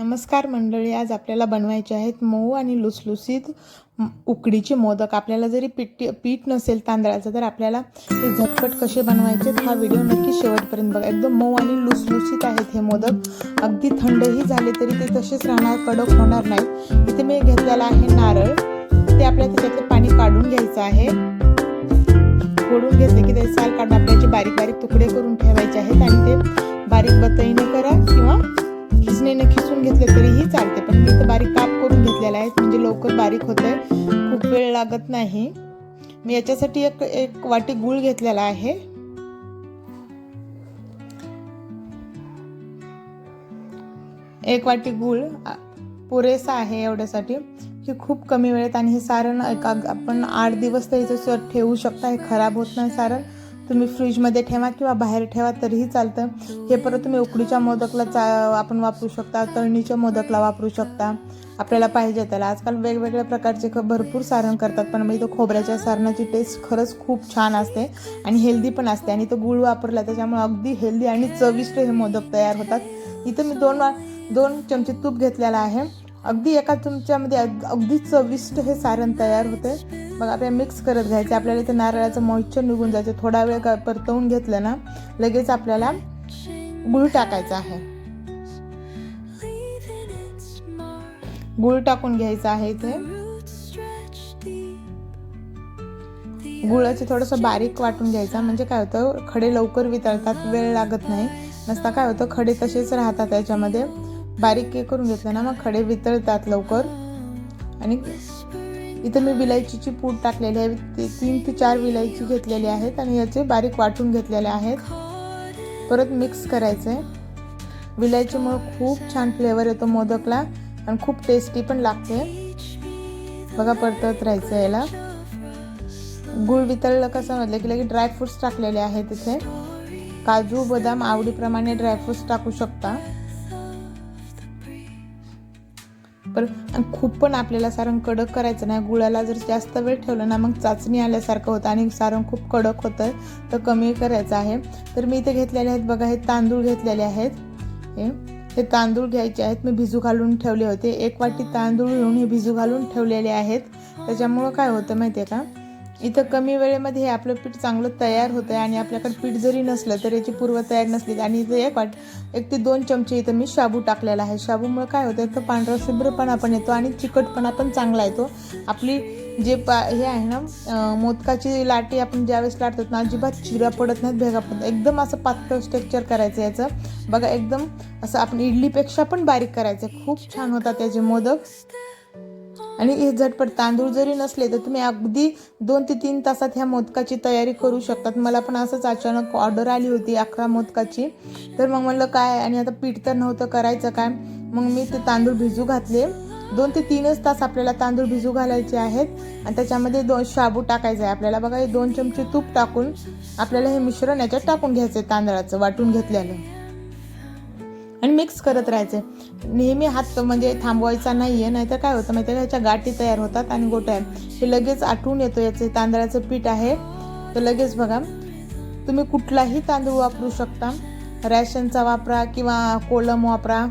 नमस्कार मंडळी आज आपल्याला बनवायचे आहेत मऊ आणि लुसलुसीत उकडीचे मोदक. आपल्याला जरी पीठ पीठ नसेल तांदळाचं तर आपल्याला ते झटपट कसे बनवायचे हा व्हिडिओ नक्की शेवटपर्यंत बघा. एकदम मऊ आणि लुसलुसीत आहेत हे मोदक. अगदी थंडही झाले तरी ते तसेच राहणार कडक होणार नाही. इथे मी घेतलेला आहे नारळ. ते आपल्याला त्याच्यातले पाणी काढून घ्यायचं आहे. फोडून घेतले की ते साल काढून आपल्याचे बारीक बारीक तुकडे करून ठेवायचे आहेत आणि ते बारीक बतईने करा किंवा खिसणीने खिसून घेतले तरीही चालते पण मी तर बारीक काप करून घेतलेला आहे म्हणजे लवकर बारीक होतंय खूप वेळ लागत नाही. मी याच्यासाठी एक एक वाटी गूळ घेतलेला आहे. एक वाटी गूळ पुरेसा आहे एवढ्यासाठी की खूप कमी वेळेत आणि हे सारण एका आपण आठ दिवस तरी तसं ठेवू शकता हे खराब होत नाही सारण. तुम्ही फ्रीजमध्ये ठेवा किंवा बाहेर ठेवा तरीही चालतं. हे परत तुम्ही उकडीच्या मोदकला चा आपण वापरू शकता तळणीच्या मोदकला वापरू शकता. आपल्याला पाहिजे त्याला. आजकाल वेगवेगळ्या प्रकारचे ख भरपूर सारण करतात पण मग इथं खोबऱ्याच्या सारणाची टेस्ट खरंच खूप छान असते आणि हेल्दी पण असते आणि तो गुळ वापरला त्याच्यामुळे अगदी हेल्दी आणि चविष्ट हे मोदक तयार होतात. इथं मी दोन वा दोन चमचे तूप घेतलेला आहे. अगदी एका चमच्यामध्ये अग- अगदी चविष्ट हे सारण तयार होते मग आपल्याला मिक्स करत घ्यायचे. आपल्याला इथे नारळाचं मॉइश्चर निघून जायचं. थोडा वेळ का- परतवून घेतलं ना लगेच आपल्याला गुळ टाकायचा आहे. गुळ टाकून घ्यायचा आहे इथे. गुळाचे थोडंसं बारीक वाटून घ्यायचा. म्हणजे काय होतं खडे लवकर वितळतात वेळ लागत नाही. नसता काय होतं खडे तसेच राहतात त्याच्यामध्ये. बारीक करून घेतलं ना मग खडे वितळतात लवकर. आणि इथं मी विलायचीची पूड टाकलेली आहे. ती तीन ते चार विलायची घेतलेली आहेत आणि याचे बारीक वाटून घेतलेले आहेत. परत मिक्स करायचं आहे विलायचीमुळे खूप छान फ्लेवर येतो मोदकला आणि खूप टेस्टी पण लागते. बघा परतत राहायचं याला. गुळ वितळलं कसं म्हटलं की लगेच ड्रायफ्रुट्स टाकलेले आहेत तिथे काजू बदाम आवडीप्रमाणे ड्रायफ्रुट्स टाकू शकता. पर खूप पण आपल्याला सारण कडक करायचं नाही. गुळाला जर जास्त वेळ ठेवलं ना मग चाचणी आल्यासारखं होतं आणि सारण खूप कडक होतं तर कमी करायचं आहे. तर मी इथे घेतलेले आहेत बघा हे तांदूळ घेतलेले आहेत. हे हे तांदूळ घ्यायचे आहेत. मी भिजू घालून ठेवले होते. एक वाटी तांदूळ घेऊन हे भिजू घालून ठेवलेले आहेत. त्याच्यामुळं काय होतं माहिती आहे का? इथं कमी वेळेमध्ये हे आपलं पीठ चांगलं तयार होतं आहे आणि आपल्याकडे पीठ जरी नसलं तर याची पूर्व तयार नसली आणि इथं एक वाट एक ते दोन चमचे इथं मी शाबू टाकलेला आहे. शाबूमुळे काय होतं तर पांढरा शुभ्रपणा पण येतो आणि चिकटपणा पण चांगला येतो. आपली जे पा हे आहे ना मोदकाची लाटी आपण ज्यावेळेस लाटतो ना अजिबात चिरा पडत नाहीत भेगा पडत एकदम असं पातळ स्ट्रक्चर करायचं याचं. बघा एकदम असं आपण इडलीपेक्षा पण बारीक करायचं. खूप छान होतात त्याचे मोदक. आणि हे झटपट तांदूळ जरी नसले तर तुम्ही अगदी दोन ते तीन तासात ह्या मोदकाची तयारी करू शकतात. मला पण असंच अचानक ऑर्डर आली होती अकरा मोदकाची. तर मग म्हणलं काय? आणि आता पीठ तर नव्हतं करायचं काय? मग मी ते तांदूळ भिजू घातले. दोन ते तीनच तास आपल्याला तांदूळ भिजू घालायचे आहेत. आणि त्याच्यामध्ये दोन शाबू टाकायचं आहे. आपल्याला बघा हे दोन चमचे तूप टाकून आपल्याला हे मिश्रण याच्यात टाकून घ्यायचं आहे तांदळाचं वाटून घेतल्यानं. आणि मिक्स करत राहायचे. नेहमी हात म्हणजे थांबवायचा नाही आहे नाहीतर काय होतं माहिती आहे का? ह्याच्या गाठी तयार होतात आणि गोट्या हे लगेच आठवून येतो याचे. तांदळाचं पीठ आहे. तर लगेच बघा तुम्ही कुठलाही तांदूळ वापरू शकता. रॅशनचा वापरा किंवा कोलम वापरा.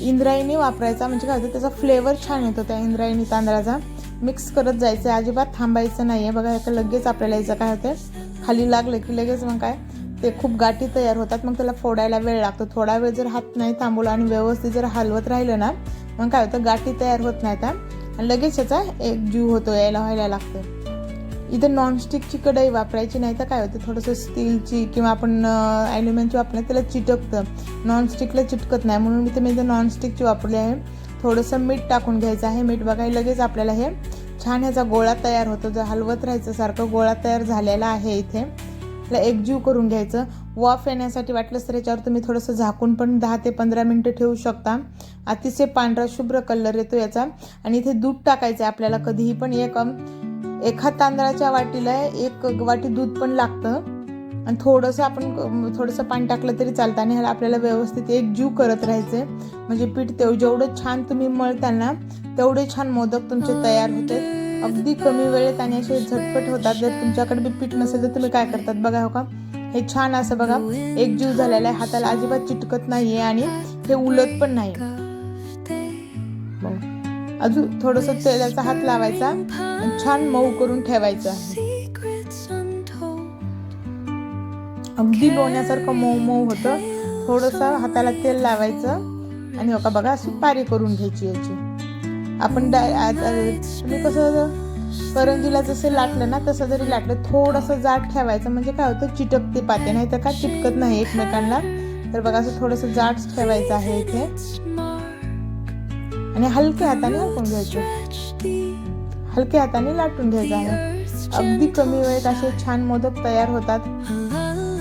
इंद्रायणी वापरायचा म्हणजे काय होतं? त्याचा फ्लेवर छान येतो त्या इंद्रायणी तांदळाचा. मिक्स करत जायचं आहे. अजिबात थांबायचं नाही आहे बघा याचं लगेच आपल्याला याचं काय होतं खाली लागलं की लगेच मग काय? ते खूप गाठी तयार होतात मग त्याला फोडायला वेळ लागतो. थोडा वेळ जर हात नाही थांबवला आणि व्यवस्थित जर हलवत राहिलं ना मग काय होतं? गाठी तयार होत नाहीत हा. आणि लगेच याचा एक जीव होतो यायला व्हायला लागतो. इथं नॉनस्टिकची कढई वापरायची नाही तर काय होतं? थोडंसं स्टीलची किंवा आपण ॲल्युमिनियमची वापरली त्याला चिटकतं. नॉनस्टिकला चिटकत नाही. म्हणून इथे मी इथं नॉनस्टिकची वापरली आहे. थोडंसं मीठ टाकून घ्यायचं आहे. मीठ बघाय लगेच आपल्याला हे छान ह्याचा गोळा तयार होतो. जर हलवत राहायचं सारखं गोळा तयार झालेला आहे इथे. त्याला एकजीव करून घ्यायचं. वाफ येण्यासाठी वाटलंच तर याच्यावर तुम्ही थोडंसं झाकून पण दहा ते पंधरा मिनटं ठेवू शकता. अतिशय पांढरा शुभ्र कलर येतो याचा. आणि इथे दूध टाकायचं आहे आपल्याला कधीही पण. एक एका तांदळाच्या वाटीला एक वाटी दूध पण लागतं. आणि थोडंसं आपण थोडंसं पाणी टाकलं तरी चालतं. आणि ह्याला आपल्याला व्यवस्थित एक जीव करत राहायचं आहे म्हणजे पीठ तेव जेवढं छान तुम्ही मळताना तेवढे छान मोदक तुमचे तयार होते अगदी कमी वेळेत आणि असे झटपट होतात. जर तुमच्याकडे बी पीठ नसेल तर तुम्ही काय करतात बघा हो का? हे छान असं बघा एक जीव झालेला आहे. हाताला अजिबात चिटकत नाहीये आणि हे उलट पण नाही. अजून थोडंसं तेलाचा हात लावायचा छान मऊ करून ठेवायचं अगदी लोण्यासारखं मऊ मऊ होतं. थोडंसं हाताला तेल लावायचं आणि हो का बघा अशी पारी करून घ्यायची याची. आपण डाय आता तुम्ही म्हणजे कसं करंजीला जसं लाटलं ना तसं जरी लाटलं थोडंसं जाड ठेवायचं. म्हणजे काय होतं? चिटकते पाते. नाही तर काय? चिटकत नाही एकमेकांना. तर बघा असं थोडंसं जाड ठेवायचं आहे इथे. आणि हलक्या हाताने लाटून घ्यायचं. हलक्या हाताने लाटून घ्यायचं आहे. अगदी कमी वेळेत असे छान मोदक तयार होतात.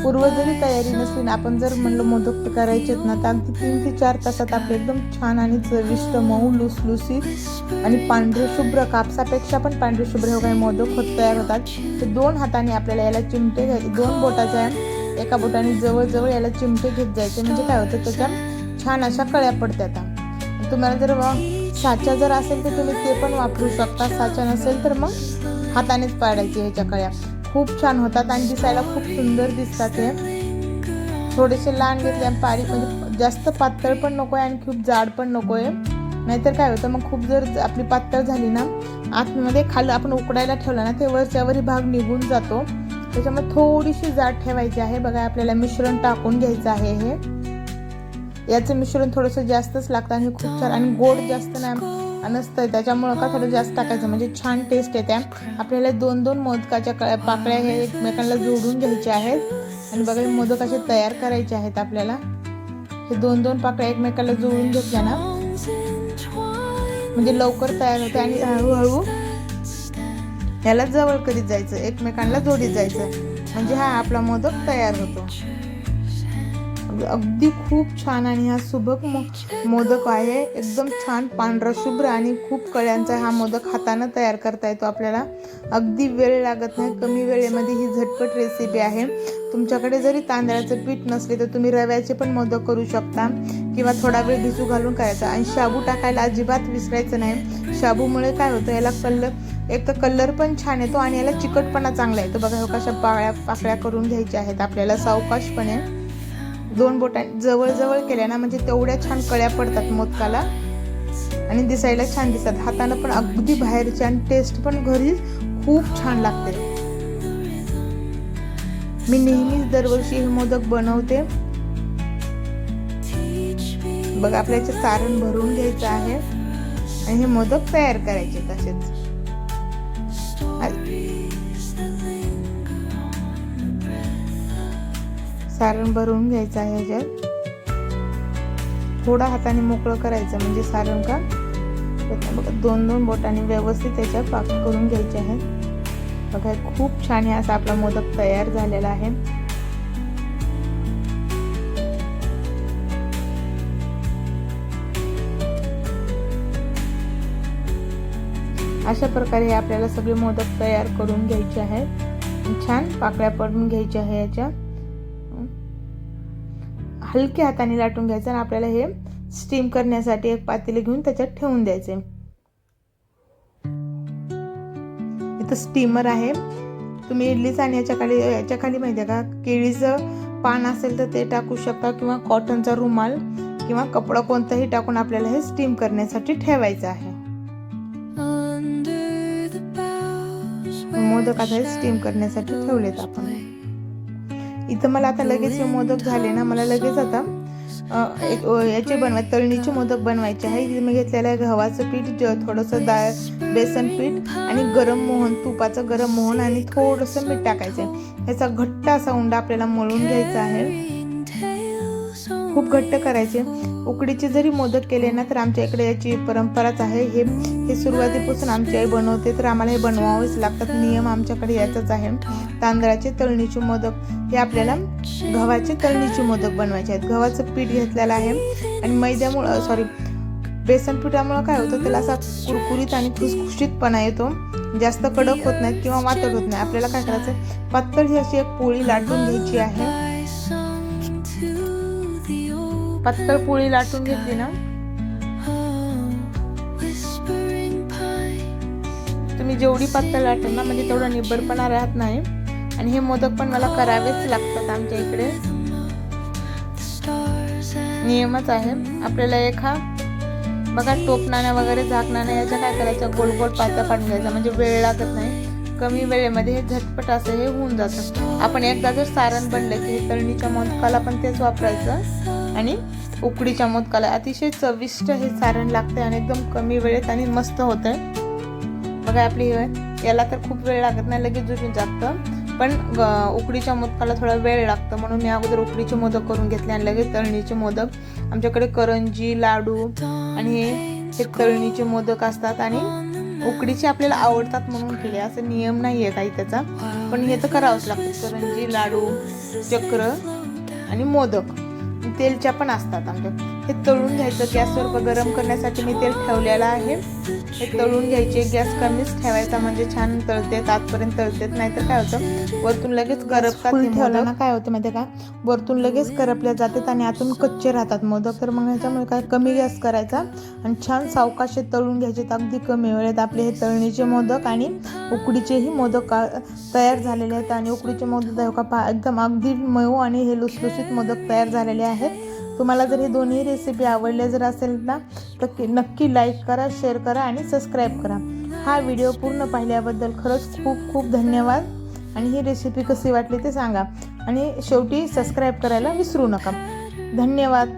पूर्व जरी तयारी नसली आपण जर म्हणलं मोदक करायचेत ना तर अगदी तीन ते चार तासात आपले एकदम छान आणि चविष्ट मऊ लुसलुसीत आणि पांढरे शुभ्र कापसापेक्षा पण पांढरे शुभ्र हे काही मोदक होत तयार होतात. ते दोन हाताने आपल्याला याला चिमटे घ्यायचे दोन बोटाच्या एका बोटाने जवळजवळ याला चिमटे घेत जायचे. म्हणजे काय होतं त्याच्या छान अशा कळ्या पडतात तुम्हाला जर साचा जर असेल तर तुम्ही ते पण वापरू शकता. साचा नसेल तर मग हातानेच पाडायचे ह्याच्या कळ्या. खूप छान होतात आणि दिसायला खूप सुंदर दिसतात हे. थोडेसे लहान घेतले आणि पारी म्हणजे जास्त पातळ पण नको आहे आणि खूप जाड पण नको आहे नाहीतर काय होतं मग खूप जर आपली पातळ झाली ना आतमध्ये खाली आपण उकडायला ठेवलं ना ते वरच्यावरही भाग निघून जातो. त्याच्यामुळे थोडीशी जाड ठेवायची आहे. बघा आपल्याला मिश्रण टाकून घ्यायचं आहे हे. याचं मिश्रण थोडंसं जास्तच लागतं आणि खूप छान आणि गोड जास्त नाही. नसतं त्याच्यामुळं का थोडं जास्त टाकायचं? म्हणजे छान टेस्ट येते. आपल्याला दोन दोन मोदकाच्या क पाकळ्या हे एकमेकांना जोडून घ्यायच्या आहेत. आणि बघा मोदक असे तयार करायचे आहेत आपल्याला. हे दोन दोन पाकळ्या एकमेकाला जोडून घेतल्या ना. म्हणजे लवकर तयार होते आणि हळूहळू याला जवळ करीत जायचं एकमेकांना जोडीत जायचं. म्हणजे हा आपला मोदक तयार होतो. म्हणजे अगदी खूप छान आणि हा सुबक मोदक आहे. एकदम छान पांढरा शुभ्र आणि खूप कळ्यांचा हा मोदक हातानं तयार करता येतो आपल्याला. अगदी वेळ लागत नाही कमी वेळेमध्ये ही झटपट रेसिपी आहे. तुमच्याकडे जरी तांदळाचं पीठ नसले तर तुम्ही रव्याचे पण मोदक करू शकता किंवा थोडा वेळ भिजू घालून करायचा. आणि शाबू टाकायला अजिबात विसरायचं नाही. शाबूमुळे काय होतं याला कलर एक तर कलर पण छान येतो आणि याला चिकटपणा चांगला येतो. बघा हो कशा पाळ्या पाकळ्या करून घ्यायच्या आहेत आपल्याला सावकाशपणे. दोन बोटा जवळजवळ केल्या ना म्हणजे तेवढ्या छान कळ्या पडतात मोदकाला. आणि दिसायला छान दिसतात. हातानं पण अगदी बाहेरचे आणि टेस्ट पण घरी खूप छान लागते. मी नेहमीच दरवर्षी हे मोदक बनवते. बघा आपल्याचे सारण भरून घ्यायचं आहे. आणि हे मोदक तयार करायचे तसेच. सारण भरून घ्यायचं आहे ह्याच्यात थोडा हाताने मोकळं करायचं म्हणजे सारण का? दोन दोन बोटाने व्यवस्थित त्याच्या पाक करून घ्यायचे आहे बघा खूप छान हे असा आपला मोदक तयार झालेला आहे. अशा प्रकारे आपल्याला सगळे मोदक तयार करून घ्यायचे आहेत. छान पाकळ्या पडून घ्यायच्या आहे याच्या. हलक्या हाताने लाटून घ्यायचं आणि आपल्याला हे स्टीम करण्यासाठी एक पातेले घेऊन त्याच्यात ठेवून द्यायचे. इथं स्टीमर आहे. तुम्ही इडली चाण्याच्या खाली याच्या खाली माहिती आहे का? केळीचं पान असेल तर ते टाकू शकता किंवा कॉटनचा रुमाल किंवा कपडा कोणताही टाकून आपल्याला हे स्टीम करण्यासाठी ठेवायचं आहे. मोदक आता हे स्टीम करण्यासाठी ठेवलेत आपण. इथं मला आता लगेच हे मोदक झाले ना मला लगेच आता एक याचे बनवाय तळणीचे मोदक बनवायचे आहे. मी घेतलेलं आहे गव्हाचं पीठ ज थोडंसं डाळ बेसन पीठ आणि गरम मोहन तुपाचं गरम मोहन आणि थोडंसं मीठ टाकायचं आहे. याचा घट्ट असा उंडा आपल्याला मळून घ्यायचा आहे. खूप घट्ट करायचे. उकडीचे जरी मोदक केले ना तर आमच्या इकडे याची परंपराच आहे. हे हे सुरुवातीपासून आमची आई बनवते तर आम्हाला हे बनवावेच लागतात. नियम आमच्याकडे याचाच आहे. तांदळाचे तळणीचे मोदक हे आपल्याला गव्हाचे तळणीचे मोदक बनवायचे आहेत. गव्हाचं पीठ घेतलेलं आहे आणि मैद्यामुळं सॉरी बेसन पिठामुळं काय होतं त्याला असा कुरकुरीत आणि खुसखुशीतपणा येतो. जास्त कडक होत नाहीत किंवा वातड होत नाही. आपल्याला काय करायचं पातळ ही अशी एक पोळी लाटून घ्यायची आहे. पातळ पोळी लाटून घेतली ना? तुम्ही जेवढी पातळ लाटेल ना म्हणजे तेवढा निब्बरपणा राहत नाही. आणि हे मोदक पण मला करावेच लागतात आमच्या इकडे. नियमच आहे. आपल्याला एक हा बघा टोपणानं वगैरे झाकणानं याच्या काय करायचं गोल गोल पात्या पाडून घ्यायचा म्हणजे वेळ लागत नाही. कमी वेळेमध्ये हे झटपट असं हे होऊन जातं. आपण एकदा जर सारण बनलं की हे तळणीच्या मोदकाला पण तेच वापरायचं. आणि उकडीच्या मोदकाला अतिशय चविष्ट हे सारण लागते आणि एकदम कमी वेळेत आणि मस्त होतं बघा आपली याला तर खूप वेळ लागत नाही लगेच जुजून जातं. पण उकडीच्या मोदकाला थोडा वेळ लागतो. म्हणून मी अगोदर उकडीचे मोदक करून घेतले आणि लगेच तळणीचे मोदक. आमच्याकडे करंजी लाडू आणि हे हे तळणीचे मोदक असतात आणि उकडीचे आपल्याला आवडतात म्हणून केले. असं नियम नाही आहे काही त्याचा. पण हे तर करावंच लागतं. करंजी लाडू चक्र आणि मोदक. तेलच्या पण असतात आमच्या. हे तळून घ्यायचं गॅसवर गरम करण्यासाठी मी तेल ठेवलेलं आहे. हे तळून घ्यायचे गॅस कमीच ठेवायचा म्हणजे छान तळतेत आतपर्यंत तळतेत नाहीतर काय होतं? वरतून लगेच करपतात ठेवलं ना? काय होतं माहिती का? वरतून लगेच करपल्या जातात आणि आतून कच्चे राहतात मोदक. तर मग ह्याच्यामुळे काय? कमी गॅस करायचा आणि छान सावकाशे तळून घ्यायचे. अगदी कमी वेळेत आपले हे तळणीचे मोदक आणि उकडीचेही मोदक तयार झालेले आहेत. आणि उकडीचे मोदक का पहा एकदम अगदी मऊ आणि हे लुसलुसीत मोदक तयार झालेले आहेत. तुम्हाला जर हे दोन्ही रेसिपी आवडल्या जर असेल ना तर की- नक्की लाईक करा शेअर करा आणि सबस्क्राईब करा. हा व्हिडिओ पूर्ण पाहिल्याबद्दल खरंच खूप खूप धन्यवाद. आणि ही रेसिपी कशी वाटली ते सांगा. आणि शेवटी सबस्क्राईब करायला विसरू नका. धन्यवाद.